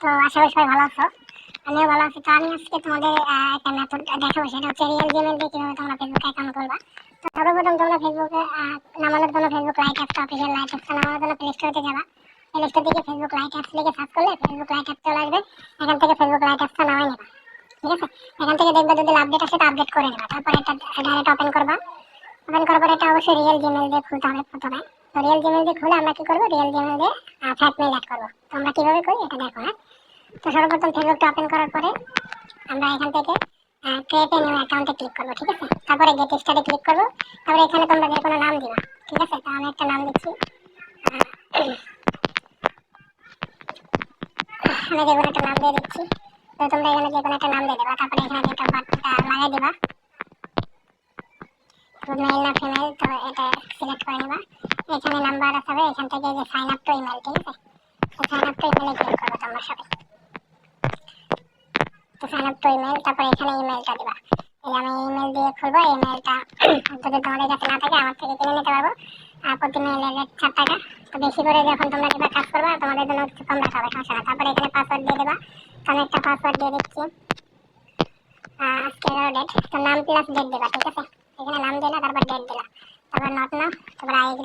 তো আশা করি সবাই ভালো আছো। আমিও ভালো আছি। তো আমি আজকে তোমাদের একটা মেথড দেখাবো। সেটা হচ্ছে রিয়েল জিমেল দিয়ে কীভাবে তোমরা ফেসবুক অ্যাকাউন্ট করবা। তো সর্বপ্রথম তোমরা ফেসবুকে নামানোর জন্য ফেসবুক লাইট অ্যাপটা অফিসিয়াল লাইট অ্যাপটা নামানোর জন্য প্লে স্টোরে যাবা। প্লে স্টোর থেকে ফেসবুক লাইট অ্যাপস লিখে সার্চ করলে ফেসবুক লাইট অ্যাপ চলে আসবে। এখান থেকে ফেসবুক লাইট অ্যাপসটা নামাই নেবা। ঠিক আছে? এখান থেকে দেখবে যদি আপডেট আসে আপডেট করে নেবা। তারপরে এটা ডাইরেক্ট ওপেন করবা। ওপেন করার পরে এটা অবশ্যই রিয়েল জিমেল দিয়ে খুলতে হবে প্রথমে। তো রিয়েল জিমেল দিয়ে খুলে, আমরা কি করব? রিয়েল জিমেল দিয়ে ফ্যাট মেল অ্যাড করব। তো আমরা কীভাবে করি? এটা দেখো হ্যাঁ? তো সর্বপ্রথম ফেসবুকটা ওপেন করার পরে আমরা এখান থেকে ক্রিয়েট নিউ অ্যাকাউন্টে ক্লিক করব, ঠিক আছে? তারপরে গেট স্টারে ক্লিক করব। তারপরে এখানে তোমরা যে কোনো নাম দিবা, ঠিক আছে? তো আমি একটা নাম দিচ্ছি। আমি যে কোনো একটা নাম দিয়ে দিচ্ছি। তো তোমরা এখানে যে কোনো একটা নাম দিয়ে দেবা। তারপরে এখানে ডেট অফ বার্থটা লাগাই দিবা। মেল না ফিমেল তো এটা সিলেক্ট করে নেবা। এখানে নাম্বার আছে এখান থেকে যে সাইন আপ টু ইমেল ঠিক আছে? সাইন আপ টু ইমেলে ক্লিক করব তোমরা সবাই। তো সাইন আপ টু ইমেল তারপরে এখানে ইমেলটা দিবা। এই আমি ইমেল দিয়ে খুলবো ইমেলটা যদি তোমাদের কাছে না থাকে, আমার থেকে কিনে নিতে পারব। আর প্রতি মেলের রেট চার টাকা। তো বেশি করে যখন তোমরা দিবা কাজ করবা, তোমাদের জন্য একটু কম রাখা হবে, সমস্যা না তারপরে এখানে পাসওয়ার্ড দিয়ে দেবা। তো একটা পাসওয়ার্ড দিয়ে দিচ্ছি। আজকে ডেট তো নাম প্লাস ডেট দেবা, ঠিক আছে? এখানে নাম দিলা তারপর ডেট দিলা তারপর নট না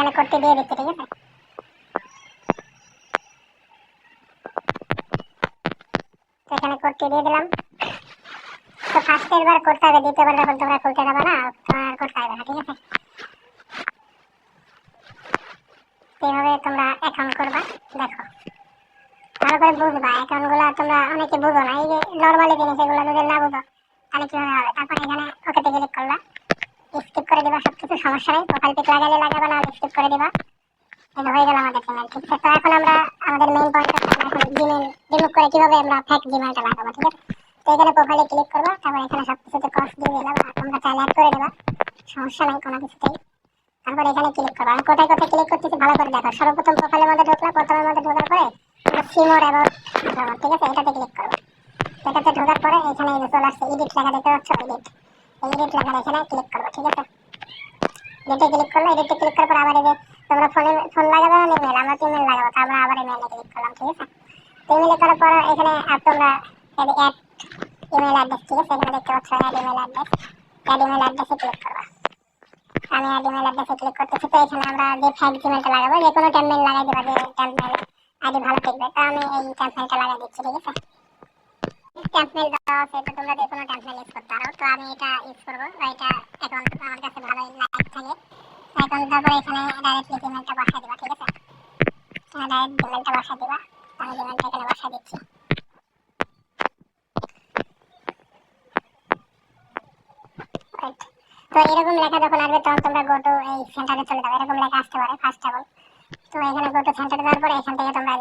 এখানে কোডটি দিয়ে দিচ্ছি, ঠিক আছে? এখানে কোডটি দিয়ে দিলাম। তো ফার্স্টের বার করতে হবে, দ্বিতীয়বার যখন তোমরা খুলতে যাবে না তোমার করতে হবে না, ঠিক আছে? এইভাবে তোমরা অ্যাকাউন্ট করবা, দেখো। ভালো করে বুঝবা অ্যাকাউন্টগুলা তোমরা অনেকে বুঝো না, এই যে নর্মালি জিনিস এগুলো যদি না বুঝো, তাহলে কীভাবে হবে? তারপরে এখানে ওকেতে ক্লিক করলা স্কিপ করে দিবা সব কিছু সমস্যা নেই। প্রোফাইল পিক লাগালে লাগাবে না স্কিপ করে দিবা। যে হয়ে গেল আমাদের জিমেল ঠিক আছে? তো এখন আমরা আমাদের মেইন পয়েন্ট এখন জিমেল রিমুভ করে কীভাবে আমরা ফেক জিমেলটা লাগাবো, ঠিক আছে? তো এখানে প্রোফাইলে ক্লিক করবা, তারপর এখানে সব কিছুতে কস্ট দিয়ে দিলাম। তোমরা চাইলে অ্যাড করে দেবা। সমস্যা নেই, কোনো কিছুতেই। তারপর এখানে ক্লিক করবা। আমি কোথায় কোথায় ক্লিক করতেছি ভালো করে দেখো। সর্বপ্রথম প্রোফাইলের মধ্যে ঢুকলা, প্রথমের মধ্যে ঢোকার পরে সিমোর এবং ঠিক আছে? এটাতে ক্লিক করব। এটাতে ঢোকার পরে এখানে চলে আসছে এডিট লেখা দেখতে পাচ্ছ? এডিট এডিট লেখার এখানে ক্লিক করব, ঠিক আছে? এডিটে ক্লিক করল এডিটে ক্লিক করার পর আবার এই যে তোমরা ফোনে ফোন লাগাবে না ইমেল আমরা তো ইমেল লাগাবো, তারপর আবার ইমেলে ক্লিক করলাম, ঠিক আছে? তো ইমেলে করার পর এখানে তোমরা অ্যাড ইমেল অ্যাড্রেস ঠিক আছে? এখানে দেখতে পাচ্ছ add email address add email অ্যাড্রেসে ক্লিক করবা। আমি অ্যাড ইমেল অ্যাড্রেসে ক্লিক করতেছি, তো এখানে আমরা যে ফ্যাক জিমেলটা লাগাবো, যে কোনো টেমমেল লাগাই দেবা, যে টেমমেল আইডি ভালো টিকবে, তো আমি এই টেমমেলটা লাগাই দিচ্ছি, ঠিক আছে? টেমমেল দেওয়া আছে তো তোমরা যে কোনো টেমমেল ইউজ করতে পারো। তো আমি এটা ইউজ করব এটা অ্যাকাউন্ট আমার কাছে ভালোই লাইক থাকে। এখন তারপরে এখানে ডাইরেক্টলি জিমেলটা বসাই দিবা, ঠিক আছে? ডাইরেক্ট জিমেলটা বসাই দিবা। আমি জিমেলটা এখানে বসাই দিচ্ছি। তো এরকম লেখা যখন আসবে, তখন তোমরা গো এই সেন্টারে চলে যাবে এরকম লেখা আসতে পারে ফার্স্ট অফ অল তো এখানে গো সেন্টারে যাওয়ার পরে এখান থেকে তোমরা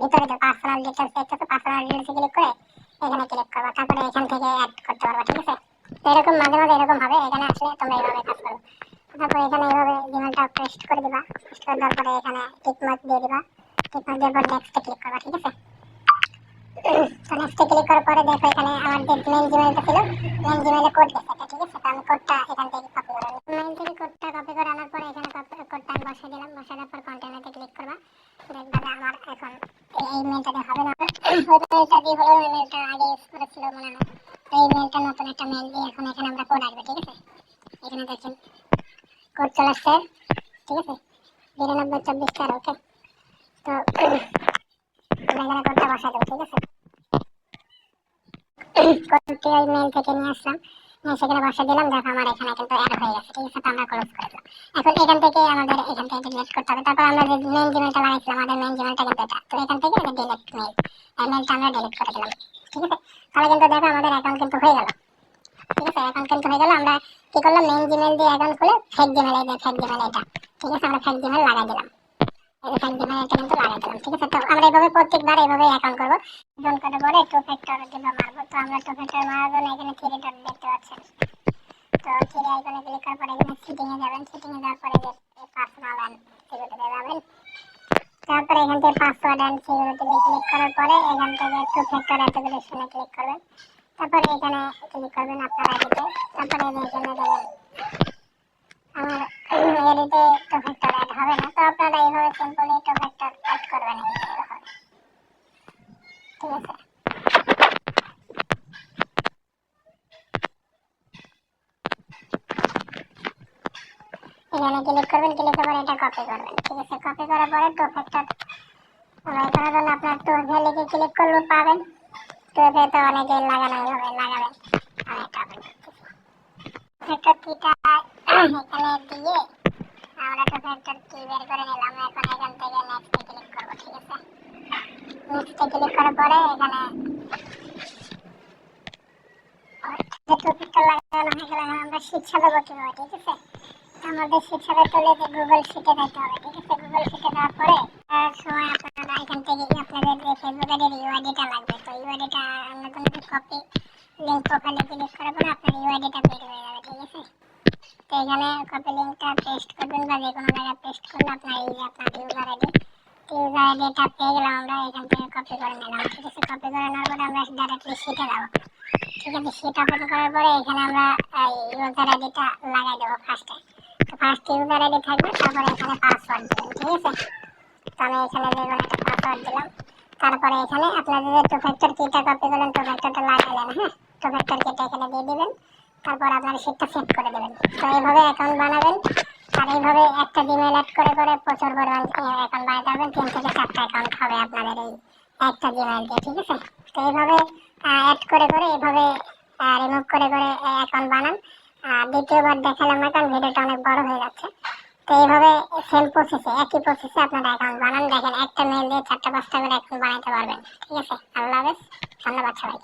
ভিতরে যে পার্সোনাল ডিটেলস দেখতেছো পার্সোনাল ডিটেলসে ক্লিক করে এখানে ক্লিক করবা, তারপরে এখান থেকে অ্যাড করতে পারবা, ঠিক আছে? তো এরকম মাঝে মাঝে এরকম হবে, এখানে আসলে তোমরা এইভাবে কাজ করো। তারপরে এখানে এইভাবে জিমেলটা পেস্ট করে দিবা পেস্ট করে দেওয়ার পরে এখানে টিক মার্ক দিয়ে দিবা টিক মার্ক দেওয়ার পর নেক্সটে ক্লিক করবা, ঠিক আছে? তো নেক্সটে ক্লিক করার পরে দেখো এখানে আমার যে মেইন জিমেলটা ছিল মেইন জিমেলে কোড গেছে ঠিক আছে? তো আমি কোডটা এখান থেকে কপি করে নিই মেইল থেকে কোডটা কপি করে আনার পরে এখানে কোডটা আমি বসিয়ে দিলাম বসানোর পর কন্টেনারে ক্লিক করবা দেখবা যে আমার এখন এই- এই মেলটাতে হবে না ওই মেলটা দিয়ে হলো ওই মেলটা আগে ইউজ করেছিল মনে হয় তো এই মেলটা মেল এখন এখানে আমরা কোড আসবে ঠিক আছে? এখানে দেখেন কোড চলে আসছে, ঠিক আছে? বিরানব্বই চব্বিশ চার ওকে তো এখানে কোডটা বসা দেবো, ঠিক আছে? কোডটি ওই মেল থেকে নিয়ে আসলাম সেখানে বসা দিলাম, দেখো আমার এখানে কিন্তু অ্যাড হয়ে গেছে, ঠিক আছে? তো আমরা ক্লোজ করে দিলাম। এখন এখান থেকে আমাদের, এখান থেকে ডিলিট করতে হবে। তারপর আমরা যে মেইন জিমেলটা লাগাইছিলাম আমাদের মেইন জিমেলটা কিন্তু এটা। তো এখান থেকে ডিলিট মেইল এই মেইলটা আমরা ডিলিট করে দিলাম, ঠিক আছে? তাহলে কিন্তু দেখো আমাদের অ্যাকাউন্ট কিন্তু হয়ে গেল। অ্যাকাউন্ট কিন্তু হয়ে গেল, আমরা কি করলাম? মেইন জিমেল দিয়ে অ্যাকাউন্ট খুলে ফেক জিমেল এই ফেক জিমেল এটা। ঠিক আছে, আমরা ফেক জিমেল লাগাই দিলাম। এখানে ডিভাইডারটা কিন্তু লাগাই দিলাম, ঠিক আছে? তো আমরা এইভাবে প্রত্যেকবার এইভাবে অ্যাকাউন্ট করব। ডোন করে পরে টু ফ্যাক্টর দিবা মারবো। তো আমরা টু ফ্যাক্টর মারার জন্য এখানে থ্রি ডট দেখতে পাচ্ছেন। তো থ্রি আইকনে ক্লিক করার পরে এখানে সেটিং যাবেন। সেটিং যাওয়ার পরে যে পার্সোনাল অ্যান্ড সিকিউরিটিতে যাবেন। তারপরে এখান থেকে পাসওয়ার্ড অ্যান্ড সিকিউরিটিতে ক্লিক করার পরে এখান থেকে টু ফ্যাক্টর অ্যাথেন্টিকেশনে ক্লিক করবেন। তারপরে এখানে ক্লিক করবেন আপনার আইডিতে তারপরে এখানে দেবেন আমার এডিতে টু ফ্যাক্টর অ্যাড হবে না, তো আপনারা এইভাবে সিম্পলি টু ফ্যাক্টর অ্যাড করবেন ঠিক আছে? এখানে ক্লিক করবেন ক্লিক করার এটা কপি করবেন। ঠিক আছে? কপি করার পরে টু ফ্যাক্টর এখানে ধরুন আপনার টু ভ্যালিকে ক্লিক করলে পাবেন টু তো অনেকে লাগানো হবে লাগাবেন আমি এটা open কিটা এখানে দিয়ে আমরা টু ফ্যাক্টর কি বের করে নিলাম। এখন এখান থেকে নেক্সটে ক্লিক করব, ঠিক আছে? নেক্সটে ক্লিক করার পরে এখানে যে টু লাগানো হয়ে গেলে আমরা শীট সাজাবো কীভাবে, ঠিক আছে? আমাদের সাজাতে হলে যে গুগল শিটে যেতে হবে, ঠিক আছে? গুগল শিটে যাওয়ার পরে সময় আপনারা এখান থেকে আপনাদের যে ফেসবুক আইডির ইউআইডিটা লাগবে, তো ইউআইডিটা আমরা কোনো কপি লিঙ্ক প্রোফাইলে ক্লিক করার পরে আপনার ইউআইডিটা বের হয়ে যাবে, ঠিক আছে? তো এখানে কপি লিঙ্কটা পেস্ট করবেন বা যে কোনো জায়গায় পেস্ট করলে আপনার এই যে আপনার ইউজার আইডি ঠিক আছে? কপি করার পরে এখানে আমরা ইউজার আইডিটা লাগাই দেবো ফার্স্টে তো ফার্স্ট ইউজার আইডি থাকবে, তারপরে এখানে পাসওয়ার্ড দেবেন ঠিক আছে? তো আমি এখানে কোনো একটা পাসওয়ার্ড দিলাম, তারপরে এখানে আপনাদের যে টু ফ্যাক্টর কিটা কপি করলেন টু ফ্যাক্টরটা লাগালেন হ্যাঁ? টু ফ্যাক্টর কিটা এখানে দিয়ে দিবেন, তারপর আপনার শিটটা সেভ করে দেবেন। তো এইভাবে অ্যাকাউন্ট বানাবেন, আর এইভাবে একটা জিমেল অ্যাড করে করে প্রচুর পরিমাণ অ্যাকাউন্ট বানাতে পারবেন, তিন থেকে চারটা অ্যাকাউন্ট হবে আপনাদের এই একটা জিমেল দিয়ে, ঠিক আছে? তো এইভাবে অ্যাড করে করে এইভাবে রিমুভ করে করে অ্যাকাউন্ট বানান। দ্বিতীয়বার দেখালাম না, কারণ ভিডিওটা অনেক বড় হয়ে যাচ্ছে। তো এইভাবে সেম প্রসেসে একই প্রসেসে আপনারা অ্যাকাউন্ট বানান। দেখেন একটা মেল দিয়ে চারটা, পাঁচটা করে অ্যাকাউন্ট বানাতে পারবেন। ঠিক আছে? আল্লাহ হাফেজ। ধন্যবাদ সবাই